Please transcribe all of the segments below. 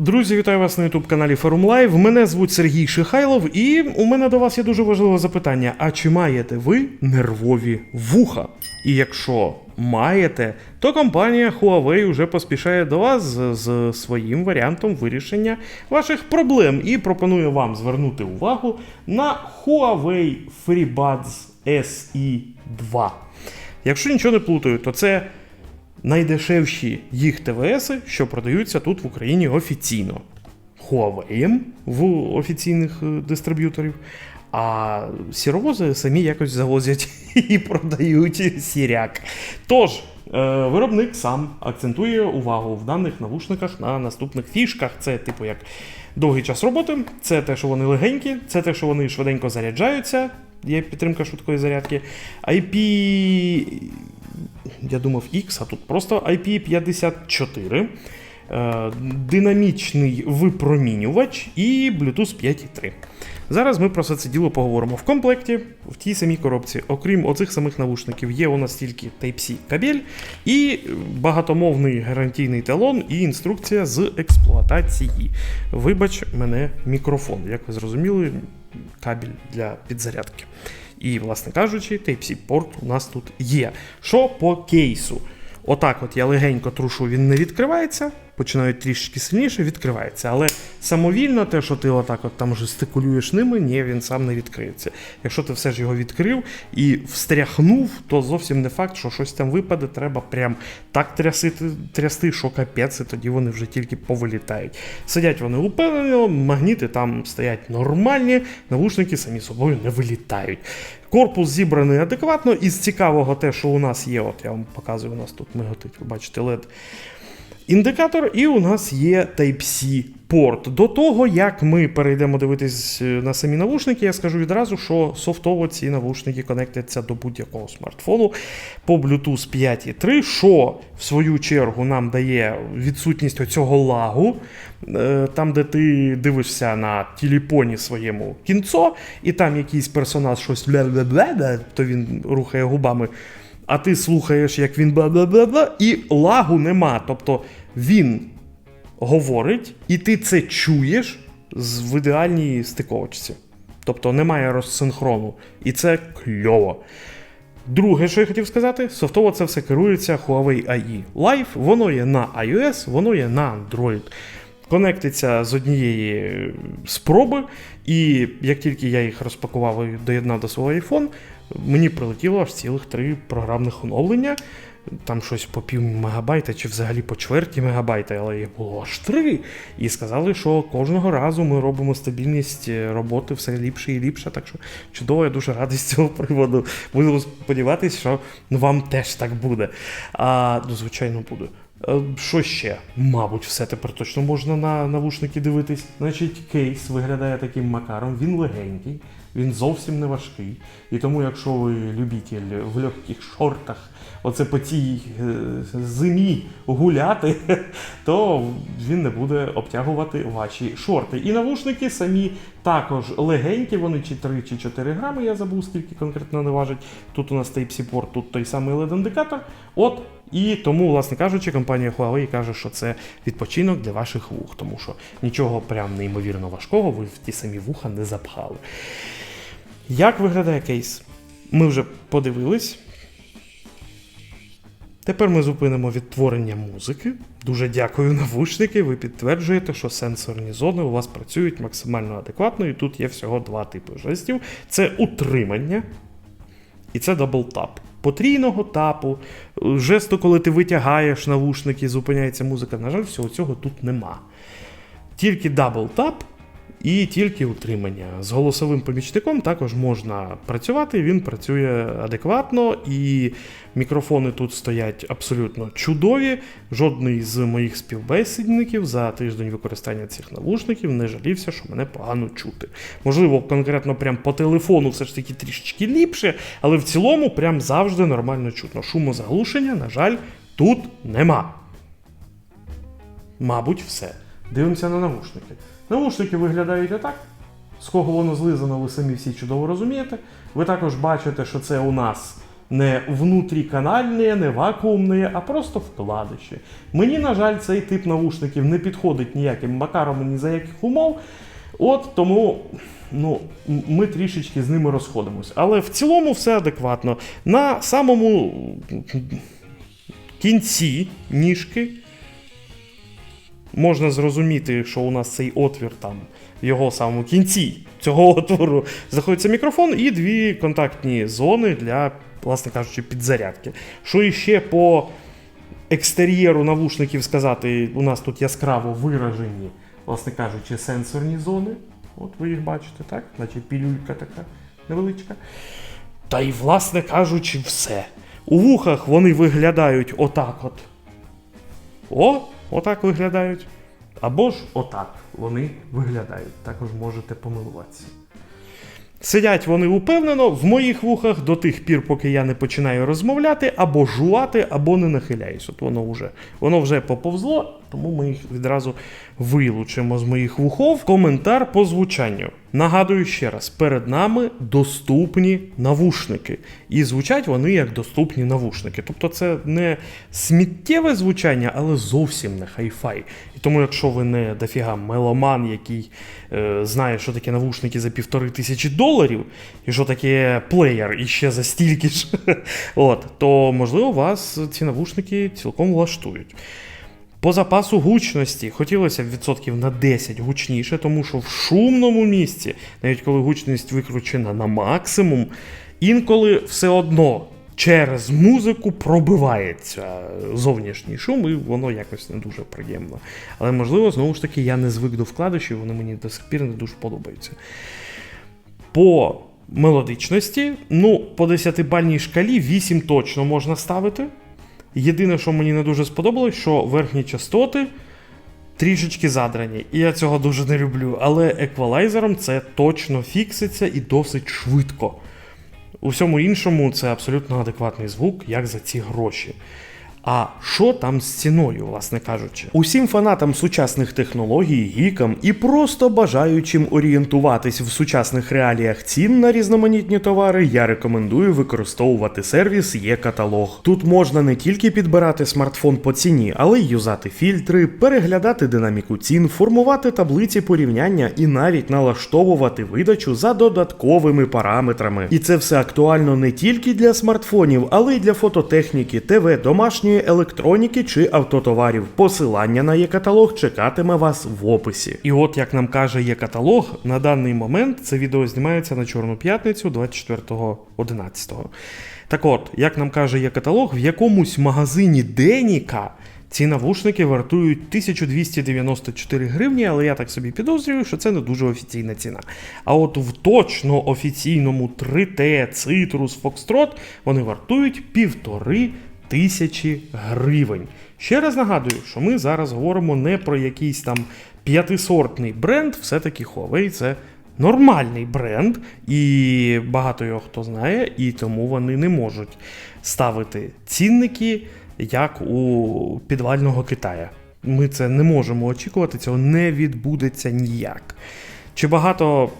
Друзі, вітаю вас на youtube каналі Forum Live. Мене звуть Сергій Шихайлов, і у мене до вас є дуже важливе запитання: а чи маєте ви нервові вуха? І якщо маєте, то компанія Huawei вже поспішає до вас з, з своїм варіантом вирішення ваших проблем і пропонує вам звернути увагу на Huawei FreeBuds SE 2. Якщо нічого не плутаю, то це найдешевші їх ТВС, що продаються тут в Україні офіційно. Huawei в офіційних е, дистриб'юторів, а сіровози самі якось завозять і продають сіряк. Тож, е, виробник сам акцентує увагу в даних навушниках на наступних фішках. Це, типу, як довгий час роботи, це те, що вони легенькі, це те, що вони швиденько заряджаються. Є підтримка швидкої зарядки. IP я думав X, а тут просто IP54, е, динамічний випромінювач і Bluetooth 5.3. Зараз ми про все це діло поговоримо в комплекті, в тій самій коробці. Окрім оцих самих навушників, є у нас тільки Type-C кабель і багатомовний гарантійний талон і інструкція з експлуатації. Вибач мене мікрофон. Як ви зрозуміли, кабель для підзарядки. І, власне кажучи, Type-C порт у нас тут є. Що по кейсу? Отак, от я легенько трушу, він не відкривається, починають трішки сильніше, відкривається. Але самовільно те, що ти отак от там жестикулюєш ними, ні, він сам не відкриється. Якщо ти все ж його відкрив і встряхнув, то зовсім не факт, що щось там випаде, треба прям так трясити, трясти, що капець, і тоді вони вже тільки повилітають. Сидять вони упевнено, магніти там стоять нормальні, навушники самі собою не вилітають. Корпус зібраний адекватно. Із цікавого те, що у нас є, от я вам показую, у нас тут миготить, ви бачите, LED індикатор, і у нас є Type-C порт. До того, як ми перейдемо дивитись е, на самі навушники, я скажу відразу, що софтово ці навушники конектяться до будь-якого смартфону по Bluetooth 5.3, що в свою чергу нам дає відсутність оцього лагу, е, там, де ти дивишся на телефоні своєму кінцо, і там якийсь персонаж щось бля-бля-бля, то він рухає губами. А ти слухаєш, як він бла-бла-бла-бла, і лагу нема. Тобто він говорить, і ти це чуєш в ідеальній стиковочці. Тобто немає розсинхрону. І це кльово. Друге, що я хотів сказати, софтово це все керується Huawei AI Live. Воно є на iOS, воно є на Android. Конектиться з однієї спроби, і як тільки я їх розпакував і доєднав до свого iPhone, мені прилетіло аж цілих три програмних оновлення. Там щось по пів мегабайта чи взагалі по чверті мегабайта, але їх було аж три. І сказали, що кожного разу ми робимо стабільність е, роботи все ліпше і ліпше. Так що чудово, я дуже радий з цього приводу. Будемо сподіватися, що вам теж так буде. А, ну, звичайно, буде. Е, Що ще? Мабуть, все тепер точно можна на навушники дивитись. Значить, кейс виглядає таким макаром, він легенький, він зовсім не важкий. І тому, якщо ви любитель в легких шортах, оце по цій е, зимі гуляти, то він не буде обтягувати ваші шорти. І навушники самі також легенькі, вони чи 3 чи 4 грами, я забув, скільки конкретно не важать. Тут у нас Type-C тут той самий LED-індикатор. От і тому, власне кажучи, компанія Huawei каже, що це відпочинок для ваших вух, тому що нічого прям неймовірно важкого ви в ті самі вуха не запхали. Як виглядає кейс? Ми вже подивились. Тепер ми зупинимо відтворення музики. Дуже дякую, навушники. Ви підтверджуєте, що сенсорні зони у вас працюють максимально адекватно, і тут є всього два типи жестів: це утримання і це даблтап. Потрійного тапу, жесту, коли ти витягаєш навушники, зупиняється музика. На жаль, всього цього тут нема. Тільки даблтап і тільки утримання. З голосовим помічником також можна працювати, він працює адекватно, і мікрофони тут стоять абсолютно чудові. Жодний з моїх співбесідників за тиждень використання цих навушників не жалівся, що мене погано чути. Можливо, конкретно прям по телефону все ж таки трішечки ліпше, але в цілому прям завжди нормально чутно. Шумозаглушення, на жаль, тут нема. Мабуть, все. Дивимося на навушники. Навушники виглядають отак. З кого воно злизано, ви самі всі чудово розумієте. Ви також бачите, що це у нас Не внутріканальне, не вакуумне, а просто вкладиші. Мені, на жаль, цей тип навушників не підходить ніяким макаром ні за яких умов. От тому ну, ми трішечки з ними розходимось. Але в цілому все адекватно. На самому кінці ніжки можна зрозуміти, що у нас цей отвір там в його самому кінці цього отвору знаходиться мікрофон і дві контактні зони для, власне кажучи, підзарядки. Що іще по екстер'єру навушників сказати, у нас тут яскраво виражені, власне кажучи, сенсорні зони. От ви їх бачите, так? Наче пілюлька така невеличка. Та й, власне кажучи, все. У вухах вони виглядають отак от. О, отак виглядають. Або ж отак вони виглядають. Також можете помилуватися. Сидять вони упевнено в моїх вухах до тих пір, поки я не починаю розмовляти, або жувати, або не нахиляюсь. От воно вже, воно вже поповзло, тому ми їх відразу вилучимо з моїх вухов. Коментар по звучанню. Нагадую ще раз: перед нами доступні навушники. І звучать вони як доступні навушники. Тобто це не сміттєве звучання, але зовсім не хай-фай. І тому, якщо ви не дофіга меломан, який е, знає, що таке навушники за півтори тисячі доларів, і що таке плеєр і ще за стільки ж, от, то можливо вас ці навушники цілком влаштують. По запасу гучності хотілося б відсотків на 10 гучніше, тому що в шумному місці, навіть коли гучність викручена на максимум, інколи все одно через музику пробивається зовнішній шум, і воно якось не дуже приємно. Але можливо, знову ж таки, я не звик до вкладишів, вони мені до сих пір не дуже подобаються. По мелодичності, ну, по 10-бальній шкалі 8 точно можна ставити. Єдине, що мені не дуже сподобалось, що верхні частоти трішечки задрані. І я цього дуже не люблю. Але еквалайзером це точно фікситься і досить швидко. У всьому іншому це абсолютно адекватний звук, як за ці гроші. А що там з ціною, власне кажучи? Усім фанатам сучасних технологій, гікам і просто бажаючим орієнтуватись в сучасних реаліях цін на різноманітні товари, я рекомендую використовувати сервіс є-каталог. Тут можна не тільки підбирати смартфон по ціні, але й юзати фільтри, переглядати динаміку цін, формувати таблиці порівняння і навіть налаштовувати видачу за додатковими параметрами. І це все актуально не тільки для смартфонів, але й для фототехніки, ТВ, домашньої електроніки чи автотоварів. Посилання на є-каталог чекатиме вас в описі. І от як нам каже є-каталог, на даний момент це відео знімається на Чорну п'ятницю 24.11. Так от, як нам каже є-каталог, в якомусь магазині Деніка. Ці навушники вартують 1294 гривні, але я так собі підозрюю, що це не дуже офіційна ціна. А от в точно офіційному 3T, Citrus, Foxtrot вони вартують півтори тисячі гривень. Ще раз нагадую, що ми зараз говоримо не про якийсь там п'ятисортний бренд, все-таки Huawei це нормальний бренд, і багато його хто знає, і тому вони не можуть ставити цінники як у підвального Китая. Ми це не можемо очікувати, цього не відбудеться ніяк. Чи багато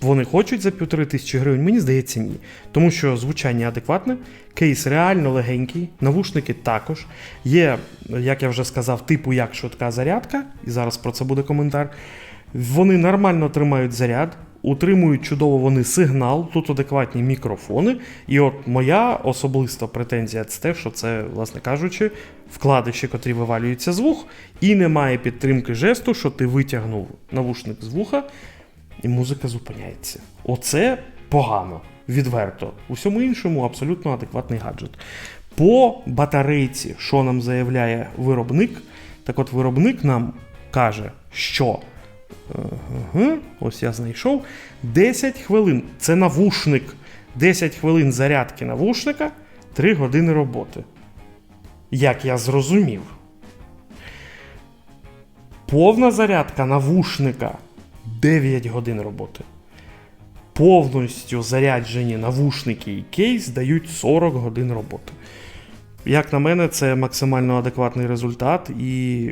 вони хочуть за півтори тисячі гривень? Мені здається, ні. Тому що звучання адекватне, кейс реально легенький, навушники також. Є, як я вже сказав, типу як швидка зарядка, і зараз про це буде коментар. Вони нормально тримають заряд, утримують чудово вони сигнал, тут адекватні мікрофони. І от моя особиста претензія це те, що це, власне кажучи, вкладиші, котрі вивалюються з вух, і немає підтримки жесту, що ти витягнув навушник з вуха, і музика зупиняється. Оце погано, відверто. У всьому іншому абсолютно адекватний гаджет. По батарейці, що нам заявляє виробник, так от виробник нам каже, що Ага, ось я знайшов. 10 хвилин. Це навушник. 10 хвилин зарядки навушника, 3 години роботи. Як я зрозумів. Повна зарядка навушника 9 годин роботи. Повністю заряджені навушники і кейс дають 40 годин роботи. Як на мене, це максимально адекватний результат, і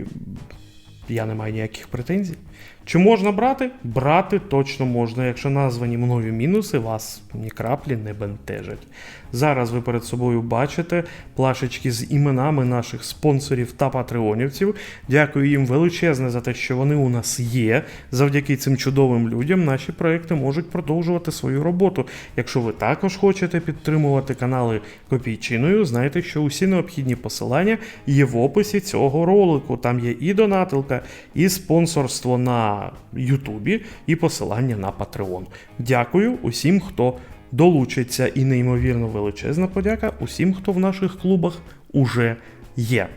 я не маю ніяких претензій. Чи можна брати? Брати точно можна, якщо названі мною мінуси вас ні краплі не бентежать. Зараз ви перед собою бачите плашечки з іменами наших спонсорів та патреонівців. Дякую їм величезне за те, що вони у нас є. Завдяки цим чудовим людям наші проекти можуть продовжувати свою роботу. Якщо ви також хочете підтримувати канали Копійчиною, знайте, що усі необхідні посилання є в описі цього ролику. Там є і донатилка, і спонсорство на Ютубі, і посилання на Patreon. Дякую усім, хто долучиться, і неймовірно величезна подяка усім, хто в наших клубах уже є.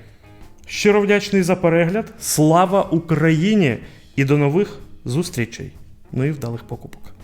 Щиро вдячний за перегляд. Слава Україні! І до нових зустрічей! Ну і вдалих покупок.